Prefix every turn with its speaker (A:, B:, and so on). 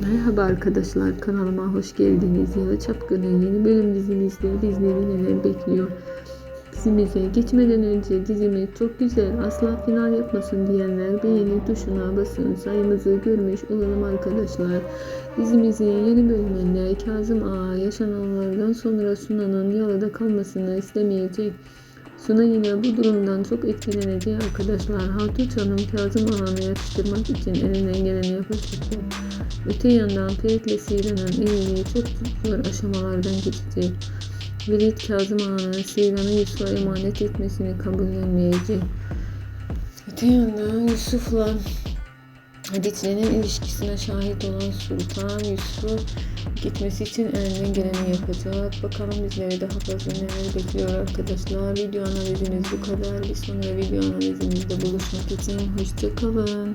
A: Merhaba arkadaşlar kanalıma hoş geldiniz. Yalı Çapkın'ın yeni bölüm dizimizde bizleri neler bekliyor? Dizimize geçmeden önce dizimi çok güzel asla final yapmasın diyenler beğeni tuşuna basın sayımızı görmüş olalım arkadaşlar. Dizimizin yeni bölümünde Kazım Ağa yaşananlardan sonra Sunan'ın yalıda kalmasını istemeyecek. Suna yine bu durumdan çok etkilenecek arkadaşlar. Hatun Hanım Kazım Ağa'nı yatıştırmak için elinden geleni yapacaktır. Öte yandan Ferit'le Siran'ın evliliği çok zor aşamalardan geçecek. Ferit Kazım Ağa'nın Siran'ı Yusuf'a emanet etmesini kabullenmeyecek. Öte yandan Yusuf'la Haditlerin ilişkisine şahit olan Sultan Yusuf'u gitmesi için elinden geleni yapacak. Bakalım bizleri daha fazla neler bekliyor arkadaşlar. Video analizimiz bu kadar. Bir sonraki video analizimizde buluşmak için hoşçakalın.